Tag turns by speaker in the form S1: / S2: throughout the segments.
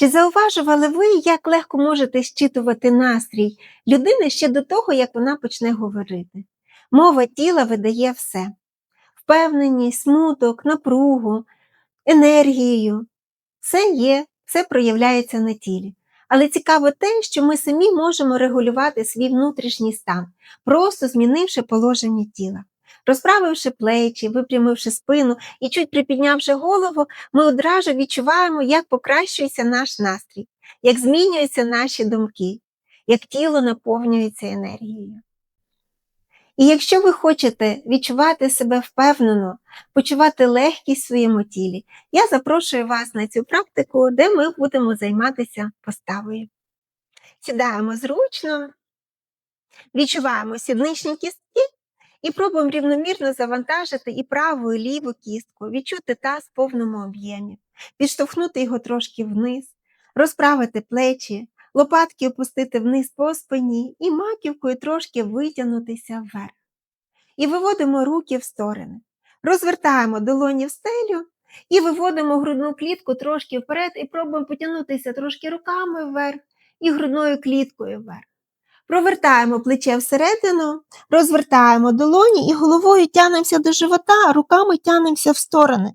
S1: Чи зауважували ви, як легко можете щитувати настрій людини ще до того, як вона почне говорити? Мова тіла видає все: впевненість, смуток, напругу, енергію. Все є, все проявляється на тілі. Але цікаво те, що ми самі можемо регулювати свій внутрішній стан, просто змінивши положення тіла. Розправивши плечі, випрямивши спину і чуть припіднявши голову, ми одразу відчуваємо, як покращується наш настрій, як змінюються наші думки, як тіло наповнюється енергією. І якщо ви хочете відчувати себе впевнено, почувати легкість в своєму тілі, я запрошую вас на цю практику, де ми будемо займатися поставою. Сідаємо зручно, відчуваємо сідничні кістки і пробуємо рівномірно завантажити і праву, і ліву кістку, відчути таз в повному об'ємі, підштовхнути його трошки вниз, розправити плечі, лопатки опустити вниз по спині і маківкою трошки витягнутися вверх. І виводимо руки в сторони. Розвертаємо долоні в стелю і виводимо грудну клітку трошки вперед і пробуємо потягнутися трошки руками вверх і грудною кліткою вверх. Провертаємо плече всередину, розвертаємо долоні і головою тянемося до живота, а руками тянемося в сторони.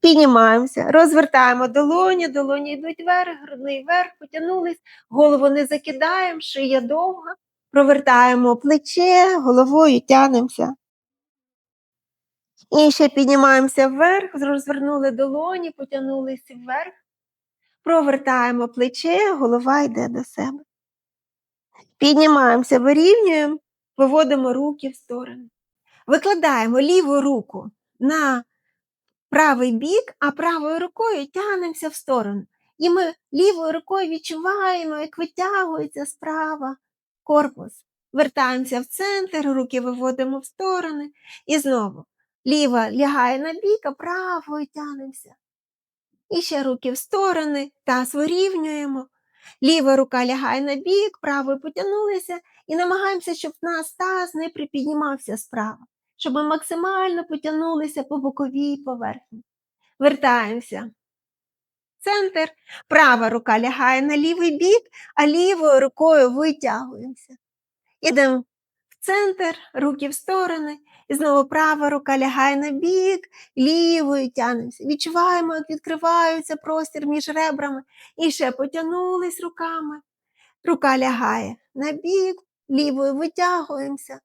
S1: Піднімаємося, розвертаємо долоні, долоні йдуть вверх, грудний вверх, потягнулись, голову не закидаємо, шия довга, провертаємо плече, головою тянемося. І ще піднімаємося вверх, розвернули долоні, потягнулись вверх, провертаємо плече, голова йде до себе. Піднімаємося, вирівнюємо, виводимо руки в сторону. Викладаємо ліву руку на правий бік, а правою рукою тягнемося в сторону. І ми лівою рукою відчуваємо, як витягується справа корпус. Вертаємося в центр, руки виводимо в сторони. І знову ліва лягає на бік, а правою тягнемося. І ще руки в сторони, таз вирівнюємо. Ліва рука лягає на бік, правою потягнулися і намагаємося, щоб в нас таз не припіднімався справа, щоб ми максимально потягнулися по боковій поверхні. Вертаємося. Центр, права рука лягає на лівий бік, а лівою рукою витягуємося. Ідемо центр, руки в сторони, і знову права рука лягає на бік, лівою тянемося. Відчуваємо, як відкривається простір між ребрами. І ще потягнулись руками. Рука лягає на бік, лівою витягуємося,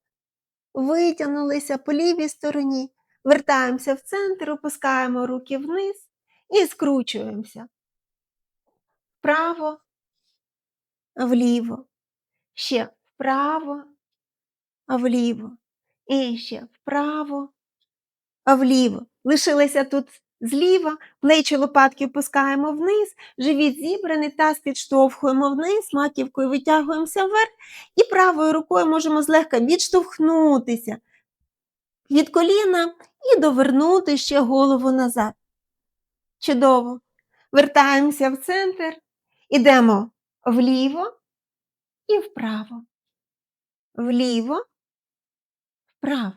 S1: витягнулися по лівій стороні, вертаємося в центр, опускаємо руки вниз і скручуємося. Вправо, вліво, ще вправо, вліво. І ще вправо, а вліво. Лишилися тут зліва, плечі лопатки опускаємо вниз, живіт зібраний, таз підштовхуємо вниз, маківкою витягуємося вверх і правою рукою можемо злегка відштовхнутися від коліна і довернути ще голову назад. Чудово. Вертаємося в центр, ідемо вліво і вправо. Вліво вправо.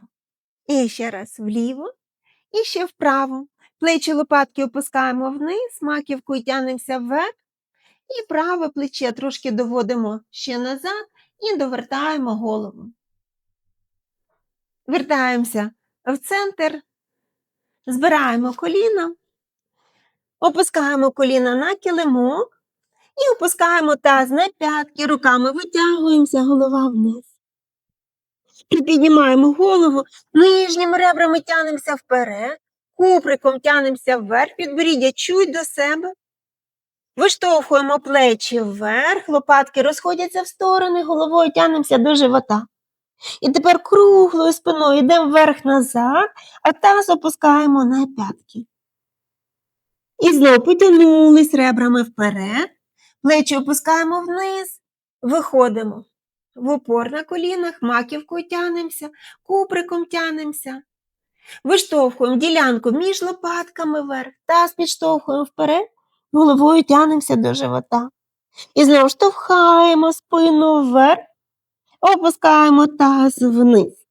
S1: І ще раз вліво, і ще вправо. Плечі лопатки опускаємо вниз, маківкою тянемося вверх, і праве плече трошки доводимо ще назад і довертаємо голову. Вертаємося в центр, збираємо коліна, опускаємо коліна на килимок і опускаємо таз на п'ятки, руками витягуємося, голова вниз. Піднімаємо голову, нижніми ребрами тянемося вперед, куприком тянемося вверх, підборіддя чуть до себе. Виштовхуємо плечі вверх, лопатки розходяться в сторони, головою тянемося до живота. І тепер круглою спиною йдемо вверх-назад, а таз опускаємо на п'ятки. І знову потягнулись ребрами вперед, плечі опускаємо вниз, виходимо в упор на колінах, маківкою тянемося, куприком тянемося. Виштовхуємо ділянку між лопатками вверх, таз підштовхуємо вперед, головою тянемося до живота. І знову штовхаємо спину вверх, опускаємо таз вниз.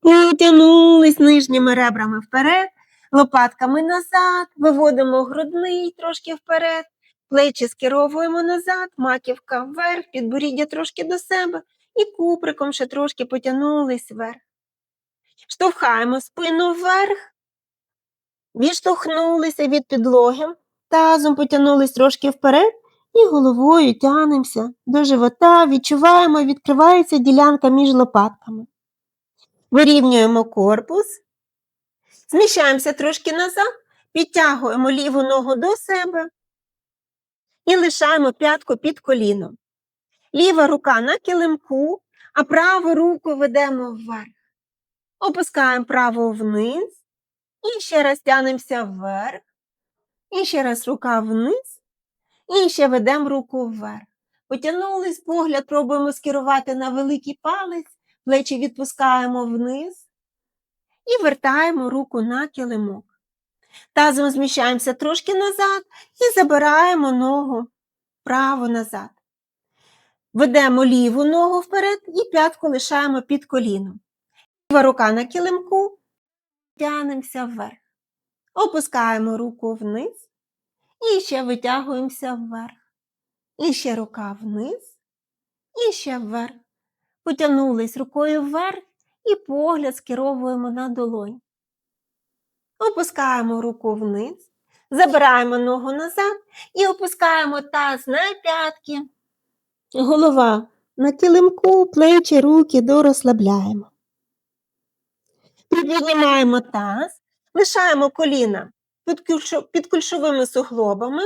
S1: Потягнулись нижніми ребрами вперед, лопатками назад, виводимо грудний трошки вперед, Плечі скеровуємо назад, маківка вверх, підборіддя трошки до себе і куприком ще трошки потягнулись вверх. Штовхаємо спину вверх, відштовхнулися від підлоги, тазом потягнулись трошки вперед і головою тянемося до живота, відчуваємо, відкривається ділянка між лопатками. Вирівнюємо корпус, зміщаємося трошки назад, підтягуємо ліву ногу до себе і лишаємо п'ятку під коліном. Ліва рука на килимку, а праву руку ведемо вверх. Опускаємо праву вниз. І ще раз тянемося вверх. І ще раз рука вниз. І ще ведемо руку вверх. Потягнулись погляд, пробуємо скерувати на великий палець, плечі відпускаємо вниз і вертаємо руку на килимок. Тазом зміщаємося трошки назад і забираємо ногу право назад. Ведемо ліву ногу вперед і п'ятку лишаємо під коліном. Ліва рука на килимку, тянемося вверх. Опускаємо руку вниз і ще витягуємося вверх. І ще рука вниз, і ще вверх. Потягнулись рукою вверх і погляд скеровуємо на долонь. Опускаємо руку вниз, забираємо ногу назад і опускаємо таз на п'ятки. Голова на килимку, плечі, руки дорозслабляємо. Піднімаємо таз, лишаємо коліна під, кульшо, під кульшовими суглобами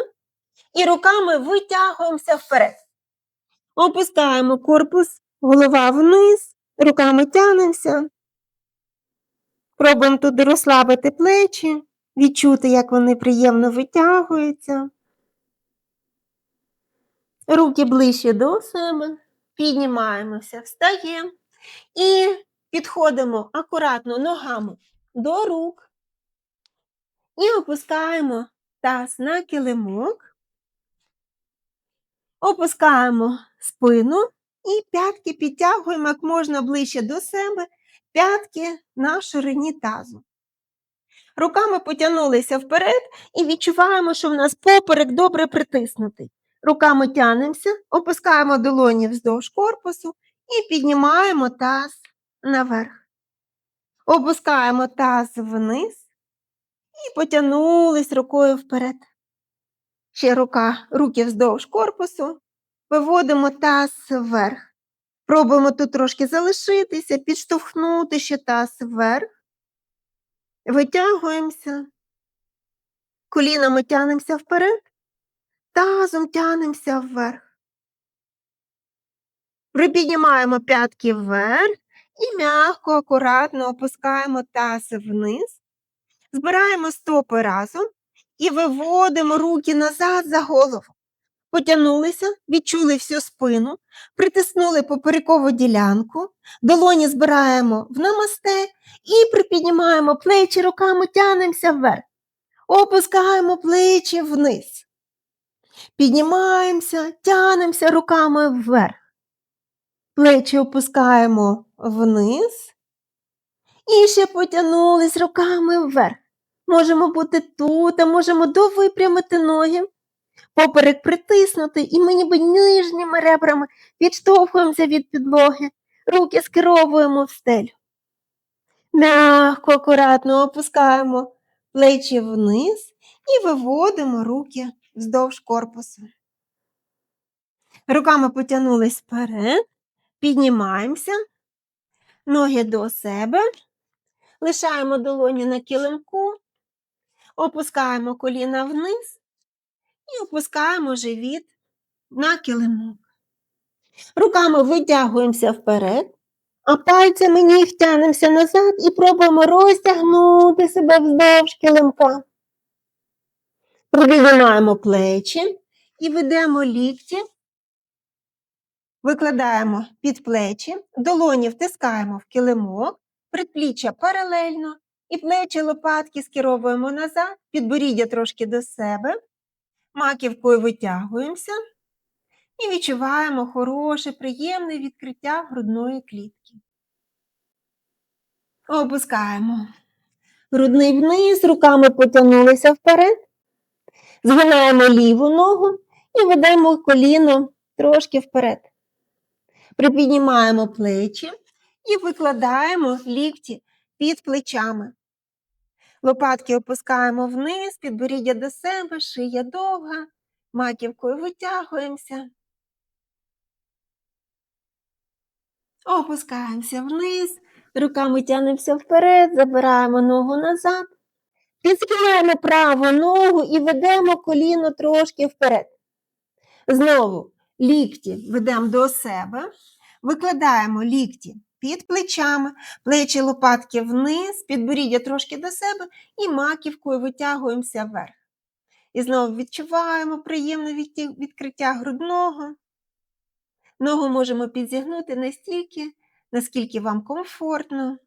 S1: і руками витягуємося вперед. Опускаємо корпус, голова вниз, руками тянемося. Пробуємо туди розслабити плечі, відчути, як вони приємно витягуються. Руки ближче до себе, піднімаємося, встаємо і підходимо акуратно ногами до рук і опускаємо таз на килимок, опускаємо спину і п'ятки підтягуємо як можна ближче до себе, п'ятки на ширині тазу. Руками потягнулися вперед і відчуваємо, що в нас поперек добре притиснутий. Руками тянемося, опускаємо долоні вздовж корпусу і піднімаємо таз наверх. Опускаємо таз вниз і потягнулись рукою вперед. Ще рука, руки вздовж корпусу, виводимо таз вверх. Пробуємо тут трошки залишитися, підштовхнути ще таз вверх. Витягуємося, колінами тянемося вперед, тазом тянемося вверх. Припіднімаємо п'ятки вверх і м'яко, акуратно опускаємо таз вниз, збираємо стопи разом і виводимо руки назад за голову. Потягнулися, відчули всю спину, притиснули поперекову ділянку, долоні збираємо в намасте і припіднімаємо плечі, руками тянемося вверх. Опускаємо плечі вниз. Піднімаємося, тянемося руками вверх. Плечі опускаємо вниз. І ще потягнулись руками вверх. Можемо бути тут, а можемо довипрямити ноги. Поперек притиснути, і ми ніби нижніми ребрами відштовхуємося від підлоги, руки скеровуємо в стелю. Мягко, акуратно опускаємо плечі вниз і виводимо руки вздовж корпусу. Руками потягнулись вперед, піднімаємося, ноги до себе, лишаємо долоні на килимку, опускаємо коліна вниз і опускаємо живіт на килимок. Руками витягуємося вперед, а пальцями ніг тянемося назад і пробуємо розтягнути себе вздовж килимка. Підіймаємо плечі і ведемо лікті, викладаємо під плечі, долоні втискаємо в килимок, предпліччя паралельно і плечі лопатки скеровуємо назад, підборіддя трошки до себе, маківкою витягуємося і відчуваємо хороше, приємне відкриття грудної клітки. Опускаємо. Грудний вниз, руками потягнулися вперед. Згинаємо ліву ногу і ведемо коліно трошки вперед. Припіднімаємо плечі і викладаємо лікті під плечами. Лопатки опускаємо вниз, підборіддя до себе, шия довга, маківкою витягуємося. Опускаємося вниз, руками тягнемося вперед, забираємо ногу назад, підсхиляємо праву ногу і ведемо коліно трошки вперед. Знову лікті ведемо до себе, викладаємо лікті під плечами, плечі лопатки вниз, підборіддя трошки до себе і маківкою витягуємося вверх. І знову відчуваємо приємне відкриття грудного. Ногу можемо підзігнути настільки, наскільки вам комфортно.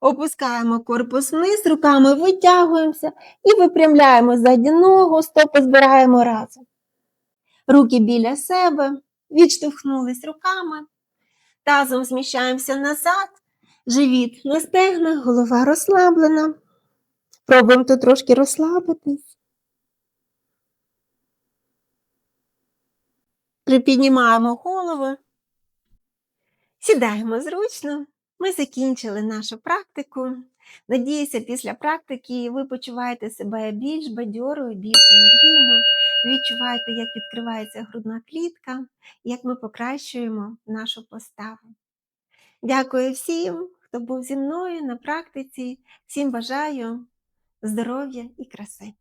S1: Опускаємо корпус вниз, руками витягуємося і випрямляємо задню ногу, стопи збираємо разом. Руки біля себе, відштовхнулись руками, тазом зміщаємося назад, живіт на голова розслаблена. Пробуємо тут трошки розслабитись. Припіднімаємо голову, сідаємо зручно. Ми закінчили нашу практику. Надіюся, після практики ви почуваєте себе більш бадьорою, більш енергійно. Відчуваєте, як відкривається грудна клітка, як ми покращуємо нашу поставу. Дякую всім, хто був зі мною на практиці. Всім бажаю здоров'я і краси.